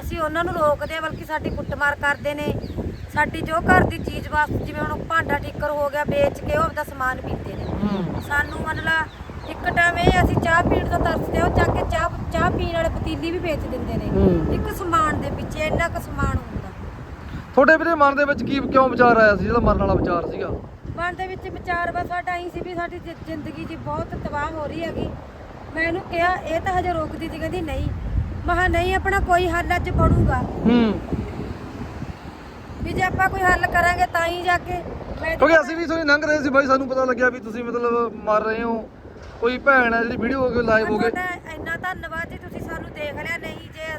ਅਸੀਂ ਉਹਨਾਂ ਨੂੰ ਰੋਕਦੇ ਆ ਬਲਕਿ ਸਾਡੀ ਕੁੱਟਮਾਰ ਕਰਦੇ ਨੇ। ਸਾਡੀ ਜੋ ਘਰ ਦੀ ਚੀਜ਼ ਵਾਸਤੇ ਜਿਵੇਂ ਹੁਣ ਭਾਂਡਾ ਠੀਕਰ ਹੋ ਗਿਆ ਵੇਚ ਕੇ ਉਹ ਆਪਦਾ ਸਮਾਨ ਪੀਂਦੇ ਨੇ। ਸਾਨੂੰ ਮਤਲਬ ਇੱਕ ਟਾਈਮ ਇਹ ਅਸੀਂ ਚਾਹ ਪੀਣ ਤੋਂ ਤਰਸਦੇ ਹਾਂ ਉਹ ਚੱਕ ਕੇ ਚਾਹ ਚਾਹ ਪੀਣ ਵਾਲੇ ਪਤੀਲੀ ਵੀ ਵੇਚ ਦਿੰਦੇ ਨੇ। ਇੱਕ ਸਮਾਨ ਦੇ ਪਿੱਛੇ ਇੰਨਾ ਕੁ ਸਮਾਨ ਹੁੰਦਾ। ਤੁਹਾਡੇ ਵੀਰੇ ਮਨ ਦੇ ਵਿੱਚ ਕੀ ਕਿਉਂ ਵਿਚਾਰ ਆਇਆ ਸੀ ਜਿਹੜਾ ਮਰਨ ਵਾਲਾ ਵਿਚਾਰ ਸੀਗਾ? ਮਨ ਦੇ ਵਿੱਚ ਵਿਚਾਰ ਵਾ ਸਾਡਾ ਹੀ ਸੀ ਵੀ ਸਾਡੀ ਜ਼ਿੰਦਗੀ ਜੀ ਬਹੁਤ ਤਬਾਹ ਹੋ ਰਹੀ ਹੈਗੀ। ਮੈਂ ਇਹਨੂੰ ਕਿਹਾ ਇਹ ਤਾਂ ਹਜੇ ਰੋਕਦੀ ਸੀ ਕਹਿੰਦੀ ਨਹੀਂ। ਮਹਾ ਨਹੀਂ ਆਪਣਾ ਕੋਈ ਹੱਲ ਅੱਜ ਬਣੂਗਾ। ਹੂੰ। ਵੀ ਜੇ ਆਪਾਂ ਕੋਈ ਹੱਲ ਕਰਾਂਗੇ ਤਾਂ ਹੀ ਜਾ ਕੇ ਮੈਂ ਕਿਉਂਕਿ ਅਸੀਂ ਵੀ ਤੁਹਾਨੂੰ ਲੰਘ ਰਹੇ ਸੀ ਬਾਈ ਸਾਨੂੰ ਪਤਾ ਲੱਗਿਆ ਵੀ ਤੁਸੀਂ ਮਤਲਬ ਮਰ ਰਹੇ ਹੋ। ਕੋਈ ਭੈਣ ਹੈ ਜਿਹੜੀ ਵੀਡੀਓ ਹੋ ਕੇ ਲਾਈਵ ਹੋ ਤੁਹਾਡਾ ਇੰਨਾ ਧੰਨਵਾਦ ਜੀ ਤੁਸੀਂ ਸਾਨੂੰ ਦੇਖ ਲਿਆ। ਨਹੀਂ ਜੇ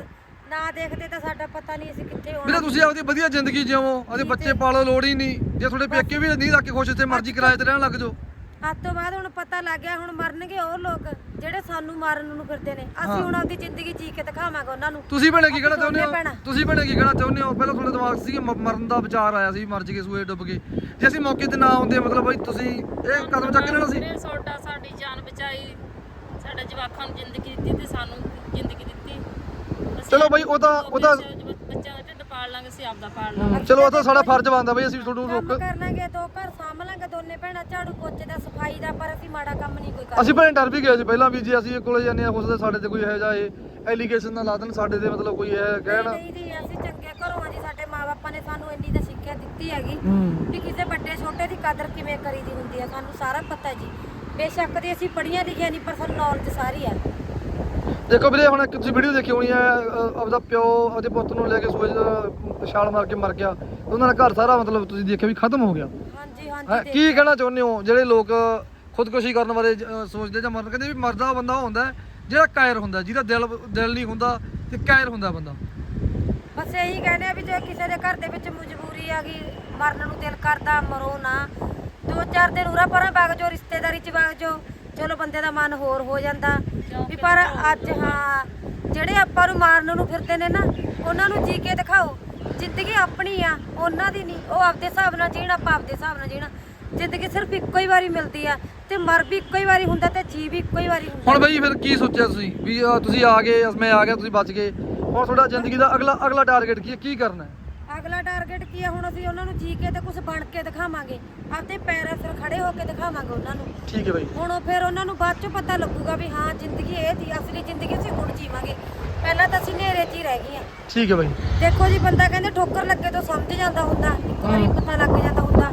ਨਾ ਦੇਖਦੇ ਤਾਂ ਸਾਡਾ ਪਤਾ ਨਹੀਂ ਅਸੀਂ ਕਿੱਥੇ ਵੀਰੇ ਹੋਣਾ ਤੁਸੀਂ ਆਪਦੀ ਵਧੀਆ ਜ਼ਿੰਦਗੀ ਜਿਓ। ਆਪਦੇ ਬੱਚੇ ਪਾਲੋ ਲੋੜ ਹੀ ਨਹੀਂ। ਜੇ ਤੁਹਾਡੇ ਪੇਕੇ ਵੀ ਨਹੀਂ ਰੱਖ ਕੇ ਖੁਸ਼ ਇੱਥੇ ਮਰਜ਼ੀ ਕਿਰਾਏ ਤੇ ਰਹਿਣ ਲੱਗ ਜਾਓ। ਅੱਜ ਤੋਂ ਬਾਅਦ ਹੁਣ ਪਤਾ ਲੱਗ ਗਿਆ ਹੁਣ ਮਰਨਗੇ ਉਹ ਲੋਕ ਜਿਹੜੇ ਸਾਨੂੰ ਮਾਰਨ ਨੂੰ ਫਿਰਦੇ ਨੇ। ਅਸੀਂ ਹੁਣ ਆਪਦੀ ਜ਼ਿੰਦਗੀ ਜੀ ਕੇ ਦਿਖਾਵਾਂਗੇ ਉਹਨਾਂ ਨੂੰ। ਤੁਸੀਂ ਭੈਣੇ ਕੀ ਕਹਿਣਾ ਚਾਹੁੰਦੇ ਹੋ। ਤੁਸੀਂ ਭੈਣੇ ਕੀ ਕਹਿਣਾ ਚਾਹੁੰਦੇ ਹੋ? ਪਹਿਲਾਂ ਤੁਹਾਡੇ ਦਿਮਾਗ 'ਚ ਸੀ ਮਰਨ ਦਾ ਵਿਚਾਰ ਆਇਆ ਸੀ ਮਰ ਜਗੇ ਸੂਏ ਡੁੱਬ ਗਏ। ਜੇ ਅਸੀਂ ਮੌਕੇ ਤੇ ਨਾ ਆਉਂਦੇ ਮਤਲਬ ਬਾਈ ਤੁਸੀਂ ਇਹ ਕਦਮ ਚੱਕ ਲੈਣਾ ਸੀ? ਸੋਡਾ ਸਾਡੀ ਜਾਨ ਬਚਾਈ ਸਾਡੇ ਜਵਾਕਾਂ ਨੂੰ ਜ਼ਿੰਦਗੀ ਦਿੱਤੀ ਤੇ ਸਾਨੂੰ ਜ਼ਿੰਦਗੀ ਦਿੱਤੀ। ਚਲੋ ਬਾਈ, ਉਹ ਤਾਂ- ਉਹ ਤਾਂ- ਆਪਣੇ ਬੱਚਿਆਂ ਦਾ ਪਾਲ ਲਾਂਗੇ ਅਸੀਂ ਆਪਦਾ ਪਾਲ ਲਾਂਗੇ। ਚਲੋ ਉਹ ਤਾਂ ਸਾਡਾ ਫਰਜ਼ ਬਣਦਾ ਬਈ ਅਸੀਂ ਤੁਹਾਨੂੰ ਕੰਮ ਰੋਕ ਦੋ ਘਰ ਸਾਂਭ ਲਾਂਗੇ ਦੋਨੇ ਭੈਣਾਂ ਝਾੜੂ ਪੋਚੇ ਦਾ ਸਫ਼ਾਈ ਦਾ ਪਰ ਅਸੀਂ ਮਾੜਾ ਕੰਮ ਨਹੀਂ ਕੋਈ ਕਰਦੇ ਅਸੀਂ ਭੈਣੇ ਡਰ ਵੀ ਗਏ ਸੀ ਪਹਿਲਾਂ ਵੀ ਜੇ ਅਸੀਂ ਇਹ ਕੋਲੇ ਜਾਂਦੇ ਆ ਹੋ ਸਕਦਾ ਸਾਡੇ ਤੇ ਕੋਈ ਇਹੋ ਜਿਹਾ ਇਹ ਐਲੀਗੇਸ਼ਨ ਨਾ ਲਾ ਦੇਣ ਸਾਡੇ ਤੇ ਮਤਲਬ ਕੋਈ ਇਹ ਕਹਿਣ। ਨਹੀਂ ਜੀ ਅਸੀਂ ਚੰਗੇ ਘਰੋਂ ਆ ਜੀ ਸਾਡੇ ਮਾਪੇ ਨੇ ਸਾਨੂੰ ਇੰਨੀ ਤਾਂ ਸਿੱਖਿਆ ਦਿੱਤੀ ਹੈਗੀ ਹੂੰ। ਵੀ ਕਿਸੇ ਵੱਡੇ ਛੋਟੇ ਦੀ ਕਦਰ ਕਿਵੇਂ ਕਰੀਦੀ ਹੁੰਦੀ ਹੈ ਸਾਨੂੰ ਸਾਰਾ ਪਤਾ ਜੀ। ਬੇਸ਼ੱਕ ਦੀ ਅਸੀਂ ਪੜ੍ਹੀਆਂ ਲਿਖੀਆਂ ਨਹੀਂ ਪਰ ਸਾਨੂੰ ਨੌਲੇਜ ਸਾਰੀ ਆ। ਦੇਖੋ ਵੀਰੇ ਹੁਣ ਇੱਕ ਤੁਸੀਂ ਵੀਡੀਓ ਦੇਖੀ ਹੋਣੀ ਹੈ ਅਹ ਆਪਦਾ ਪਿਓ ਆਪਦੇ ਪੁੱਤ ਨੂੰ ਲੈ ਕੇ ਸੂਏ 'ਚ ਛਾਲ ਮਾਰ ਕੇ ਮਰ ਗਿਆ। ਉਹਨਾਂ ਦਾ ਘਰ ਸਾਰਾ ਮਤਲਬ ਤੁਸੀਂ ਦੇਖਿਆ ਵੀ ਖਤਮ ਹੋ ਗਿਆ। ਹਾਂਜੀ ਹੈਂ, ਹਾਂਜੀ ਦੇਖ- ਕੀ ਕਹਿਣਾ ਚਾਹੁੰਦੇ ਹੋ? ਜਿਹੜੇ ਲੋਕ ਖੁਦਕੁਸ਼ੀ ਕਰਨ ਬਾਰੇ ਅਹ, ਸੋਚਦੇ ਜਾਂ ਮਰਨ ਕਹਿੰਦੇ ਵੀ ਮਰਦਾ ਬੰਦਾ ਉਹ ਹੁੰਦਾ ਹੈ ਜਿਹੜਾ ਕਾਇਰ ਹੁੰਦਾ ਜਿਹਦਾ ਦਿਲ ਦਿਲ ਨਹੀਂ ਹੁੰਦਾ ਤੇ ਕਾਇਰ ਹੁੰਦਾ ਬੰਦਾ। ਬਸ ਇਹੀ ਕਹਿੰਦੇ ਆ ਵੀ ਜੇ ਕਿਸੇ ਦੇ ਘਰ ਦੇ ਵਿੱਚ ਮਜਬੂਰੀ ਆ ਗਈ ਮਰਨ ਨੂੰ ਦਿਲ ਕਰਦਾ ਮਰੋ ਨਾ। ਦੋ ਚਾਰ ਦਿਨ ਉਰਾ ਪਰਾਂ ਵਗ ਜਾਓ ਰਿਸ਼ਤੇਦਾਰੀ ਚ ਵਗ ਜਾਓ ਚਲੋ ਬੰਦੇ ਦਾ ਮਨ ਹੋਰ ਹੋ ਜਾਂਦਾ। ਵੀ ਪਰ ਅੱਜ ਹਾਂ ਜਿਹੜੇ ਆਪਾਂ ਨੂੰ ਮਾਰਨ ਨੂੰ ਫਿਰਦੇ ਨੇ ਨਾ ਉਹਨਾਂ ਨੂੰ ਜੀ ਕੇ ਦਿਖਾਓ। ਜ਼ਿੰਦਗੀ ਆਪਣੀ ਆ ਉਹਨਾਂ ਦੀ ਨਹੀਂ। ਉਹ ਆਪਦੇ ਹਿਸਾਬ ਨਾਲ ਜੀਣ ਆਪਾਂ ਆਪਦੇ ਹਿਸਾਬ ਨਾਲ ਜੀਣਾ। ਜ਼ਿੰਦਗੀ ਸਿਰਫ ਇੱਕੋ ਹੀ ਵਾਰੀ ਮਿਲਦੀ ਆ ਤੇ ਮਰ ਵੀ ਇੱਕੋ ਹੀ ਵਾਰੀ ਹੁੰਦਾ ਤੇ ਜੀ ਵੀ ਇੱਕੋ ਹੀ ਵਾਰੀ ਹੁੰਦਾ। ਹੁਣ ਬਈ ਫਿਰ ਕੀ ਸੋਚਿਆ ਤੁਸੀਂ? ਵੀ ਅਹ, ਤੁਸੀਂ ਆ ਗਏ ਮੈਂ ਆ ਗਿਆ ਤੁਸੀਂ ਬਚ ਗਏ। ਹੁਣ ਤੁਹਾਡਾ ਜ਼ਿੰਦਗੀ ਦਾ ਅਗਲਾ ਅਗਲਾ ਟਾਰਗੇਟ ਕੀ ਹੈ? ਕੀ ਕਰਨਾ ਹੈ? ਅਗਲਾ ਟਾਰਗੇਟ ਕੀ ਹੈ ਹੁਣ ਅਸੀਂ ਉਹਨਾਂ ਨੂੰ ਜੀ ਕੇ ਤੇ ਕੁਝ ਬਣ ਕੇ ਦਿਖਾਵਾਂਗੇ। ਆਪਦੇ ਪੈਰਾਂ ਸਿਰ ਖੜੇ ਹੋ ਕੇ ਦਿਖਾਵਾਂਗੇ ਉਹਨਾਂ ਨੂੰ। ਠੀਕ ਹੈ ਬਈ। ਹੁਣ ਉਹ ਫਿਰ ਉਹਨਾਂ ਨੂੰ ਬਾਅਦ ਚ ਪਤਾ ਲੱਗੂਗਾ ਵੀ ਹਾਂ ਜ਼ਿੰਦਗੀ ਇਹ ਸੀ ਅਸਲੀ ਜ਼ਿੰਦਗੀ ਅਸੀਂ ਹੁਣ ਜੀਵਾਂਗੇ। ਪਹਿਲਾਂ ਤਾਂ ਅਸੀਂ ਨੇਰੇ 'ਚ ਹੀ ਰਹਿ ਗਈਆਂ ਠੀਕ ਹੈ ਬਈ। ਦੇਖੋ ਜੀ ਬੰਦਾ ਕਹਿੰਦੇ ਠੋਕਰ ਲੱਗੇ ਤਾਂ ਸਮਝ ਜਾਂਦਾ ਹੁੰਦਾ। ਇੱਕ ਵਾਰੀ ਪਤਾ ਲੱਗ ਜਾਂਦਾ ਹੁੰਦਾ।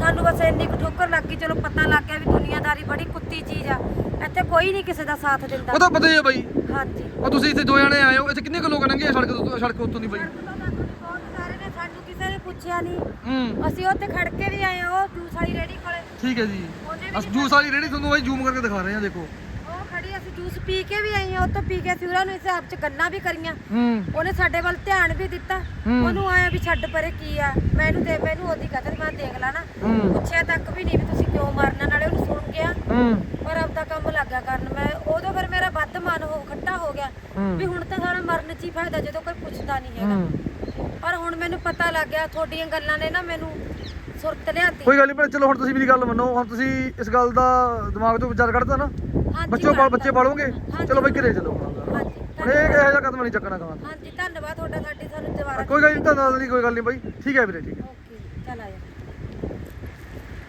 ਸਾਨੂੰ ਬਸ ਇੰਨੀ ਕੁ ਠੋਕਰ ਲੱਗ ਗਈ ਚਲੋ ਪਤਾ ਲੱਗ ਗਿਆ ਵੀ ਦੁਨੀਆਦਾਰੀ ਬੜੀ ਕੁੱਤੀ ਚੀਜ਼ ਆ। ਇੱਥੇ ਕੋਈ ਨਹੀਂ ਕਿਸੇ ਦਾ ਸਾਥ ਦਿੰਦਾ। ਉਹ ਤਾਂ ਪਤਾ ਹੀ ਹੈ ਬਈ। ਹਾਂਜੀ। ਉਹ ਤੁਸੀਂ ਇੱਥੇ ਦੋ ਜਣੇ ਆਏ ਹੋ ਇੱਥੇ ਕਿੰਨੇ ਕੁ ਲੋਕ ਲੰਘੇ ਆ ਸੜਕ ਤੋਂ ਸੜਕ ਉੱਤੋਂ ਦੀ ਬਈ ਸੜਕ ਤੋਂ ਤਾਂ ਬਹੁਤ ਸਾਰੇ ਨੇ ਸਾਨੂੰ ਕਿਸੇ ਨੇ ਪੁੱਛਿਆ ਨਹੀਂ ਅਸੀਂ ਉੱਥੇ ਖੜ ਕੇ ਵੀ ਆਏ ਆ ਉਹ ਜੂਸ ਵਾਲੀ ਰੇੜੀ ਕੋਲੇ। ਠੀਕ ਹੈ ਜੀ। ਉਹਨੇ ਵੀ ਅਸ ਜੂਸ ਵਾਲੀ ਰੇੜੀ ਤੁਹਾਨੂੰ ਬਾਈ ਜ਼ੂਮ ਕਰਕੇ ਦਿਖਾ ਰਹੇ ਹਾਂ ਦੇਖੋ। ਉਹ ਖੜੀ ਅਸੀਂ ਜੂਸ ਪੀ ਕੇ ਵੀ ਆਏ ਆ ਤੋਂ ਪੀ ਕੇ ਅਸੀਂ ਉਹਨਾਂ ਨੂੰ ਹਿਸਾਬ ਚ ਗੱਲਾਂ ਵੀ ਕਰੀਆਂ। ਹੂੰ। ਉਹਨੇ ਸਾਡੇ ਵੱਲ ਧਿਆਨ ਵੀ ਦਿੱਤਾ। ਹੂੰ। ਉਹਨੂੰ ਆਇਆ ਵੀ ਛੱਡ ਪਰੇ ਕੀ ਆ। ਮੈਨੂੰ ਦੇ ਮੈਨੂੰ ਉਹਦੀ ਕਦਰ ਮੈਂ ਦੇਖ ਲਾ ਨਾ ਹੂੰ। ਪੁੱਛਿਆ ਤੱਕ ਵੀ ਨਹੀਂ ਵੀ ਤੁਸੀਂ ਕਿਉਂ ਮਾਰਨਾ ਨਾਲੇ ਉਹਨੂੰ ਸੁਣ ਗਿਆ ਹੂੰ। ਪਰ ਆਪਦਾ ਕੰਮ ਲੱਗਾ ਕਰਨ। ਮੈਂ ਉਦੋਂ ਫਿਰ ਮੇਰਾ ਵੱਧ ਮਨ ਹੋ ਖੱਟਾ ਹੋ ਗਿਆ। ਹੂੰ। ਵੀ ਹੁਣ ਤਾਂ ਸਾਡਾ ਮਰਨ 'ਚ ਹੀ ਫਾਇਦਾ ਜਦੋਂ ਕੋਈ ਪੁੱਛਦਾ ਨਹੀਂ ਹੈਗਾ। ਹੂੰ। ਪਰ ਹੁਣ ਮੈਨੂੰ ਪਤਾ ਲੱਗ ਗਿਆ ਤੁਹਾਡੀਆਂ ਗੱਲਾਂ ਨੇ ਨਾ ਮੈਨੂੰ ਸੁਰਤ ਲਿਆਤੀ। ਕੋਈ ਗੱਲ ਨਹੀਂ ਪਰ ਚਲੋ ਹੁਣ ਤੁਸੀਂ ਮੇਰੀ ਗੱਲ ਮੰਨੋ ਹੁਣ ਤੁਸੀਂ ਇਸ ਗੱਲ ਦਾ ਦਿਮਾਗ ਤੋਂ ਵਿਚਾਰ ਕੱਢਤਾ ਨਾ ਹਾਂਜੀ ਬੱਚੋ ਪਾਲ। ਬੱਚੇ ਪਾਲੋਗੇ? ਹਾਂਜੀ। ਚਲੋ ਬਈ ਘਰੇ ਚਲੋ। ਹਾਂਜੀ ਇਹ ਇਹੋ ਜਿਹਾ ਕਦਮ ਨਹੀਂ ਚੱਕਣਾ ਕਹਾਂ ਹਾਂਜੀ ਧੰਨਵਾਦ ਤੁਹਾਡਾ ਸਾਡੀ ਸਾਨੂੰ ਦੁਬਾਰਾ ਕੋਈ ਗੱਲ ਨਹੀਂ ਧੰਨਵਾਦ ਨਹੀਂ ਕੋਈ ਗੱਲ ਨਹੀਂ ਬਾਈ। ਠੀਕ ਹੈ ਵੀਰੇ ਠੀਕ ਹੈ।